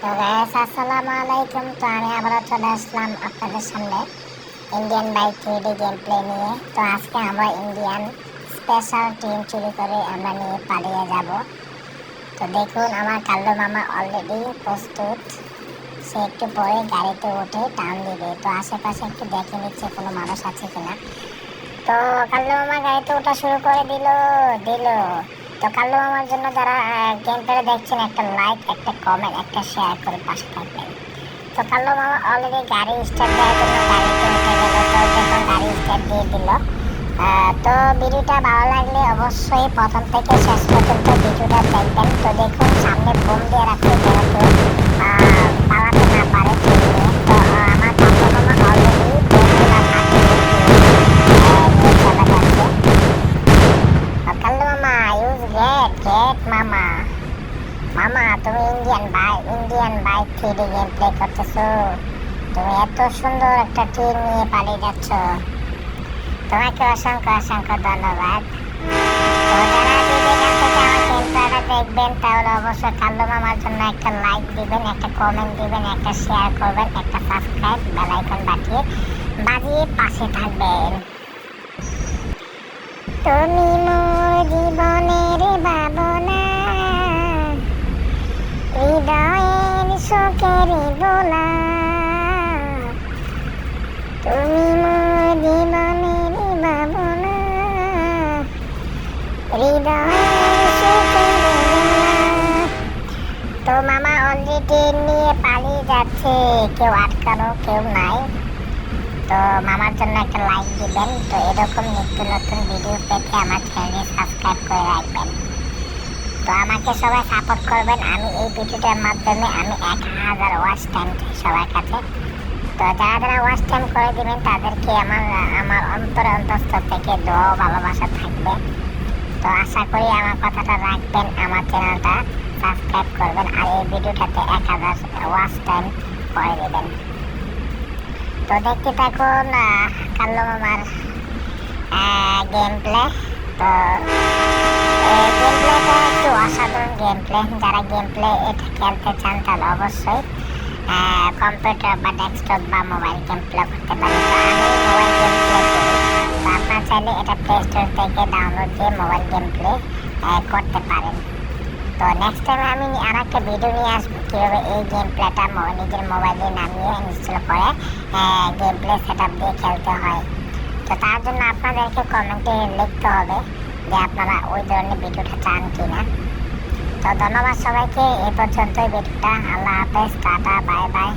তো গাইস, আসসালামু আলাইকুম। তো আমি আবারও চলে আসলাম আপনাদের সামনে Indian bike three D game play নিয়ে। তো আজকে আমরা ইন্ডিয়ান স্পেশাল টিম চুরি করে আমরা নিয়ে পালিয়ে যাব। তো দেখুন, আমার কাল্লু মামা অলরেডি প্রস্তুত। সে একটু পরে গাড়িতে উঠে টান দিবে। তো আশেপাশে একটু দেখে নিচ্ছে কোনো মানুষ আছে কিনা। তো কাল্লু মামা গাড়িতে ওঠা শুরু করে দিল দিল। তো কাল্লু মামার জন্য যারা গেম প্লে দেখছেন, একটা লাইক একটা কমেন্ট একটা শেয়ার করে পাশে থাকবেন। তো কাল্লু মামা অলরেডি গাড়ি স্টার্ট দেওয়ার জন্য গাড়িতে উঠে গেল, তো দেখুন গাড়ি স্টার্ট দিয়ে দিল। তো ভিডিওটা ভালো লাগলে অবশ্যই প্রথম থেকে শেষ পর্যন্ত ভিডিওটা দেখবেন। তো দেখুন সামনে বোম দিয়ে রাখছে মামা। মামা, তুমি Indian bike Indian bike three D game play করতেছো। তুমি এত সুন্দর একটা টিম নিয়ে পালিয়ে যাচ্ছ। তোমাকে অসংখ্য অসংখ্য ধন্যবাদ। দেখবেন, তাহলে অবশ্যই কাল্লু মামার জন্য একটা লাইক দিবেন, একটা কমেন্ট দিবেন, একটা শেয়ার করবেন, একটা সাবস্ক্রাইব বেল আইকন বাজিয়ে পাশে থাকবেন। তুমি মোর জীবনের শোকের তুমি মোর জীবনের তো মামা অলরেডি নিয়ে পালিয়ে যাচ্ছে। কেউ আটকানো, কেউ নাই। তো মামার জন্য একটা লাইক দিবেন। তো এরকম নিত্য নতুন ভিডিও পেতে আমার চ্যানেলে সাবস্ক্রাইব করে রাখবেন। তো আমাকে সবাই সাপোর্ট করবেন। আমি এই ভিডিওটার মাধ্যমে আমি এক হাজার ওয়াচ টাইম চাই সবার কাছে। তো যারা যারা ওয়াচ টাইম করে দিবেন তাদেরকে আমার আমার অন্তর অন্তঃস্থল থেকে দোয়া ভালোবাসা থাকবে। তো আশা করি আমার কথাটা রাখবেন আমার চ্যানেলটা সাবস্ক্রাইব করবেন আর এই ভিডিওটাতে এক হাজার ওয়াচ টাইম করে দেবেন। তো দেখতে থাকুন আহ, কাল্লু মামার গেম প্লে তো একটু অসাধারণ গেম প্লে যারা গেম প্লে এটা খেলতে চান তাহলে অবশ্যই কম্পিউটার বা ডেস্কটপ বা মোবাইল গেম প্লে করতে পারেন। তো আমি মোবাইল গেম প্লে করি। তো আপনার চাইলে এটা প্লে স্টোর থেকে ডাউনলোড দিয়ে মোবাইল গেম প্লে করতে পারেন। তো নেক্সট টাইম আমি আর একটা ভিডিও নিয়ে আসব, কীভাবে এই গেম প্লেটা নিজের মোবাইলে নামিয়ে ইনস্টল করে গেম প্লে তো তার কমেন্টে লিখতে হবে যে আপনারা ওই ধরনের ভিডিওটা চান কি না তো ধন্যবাদ সবাইকে এই পর্যন্তই ভিডিওটা। আল্লাহ হাফেজ, টাটা, বাই বাই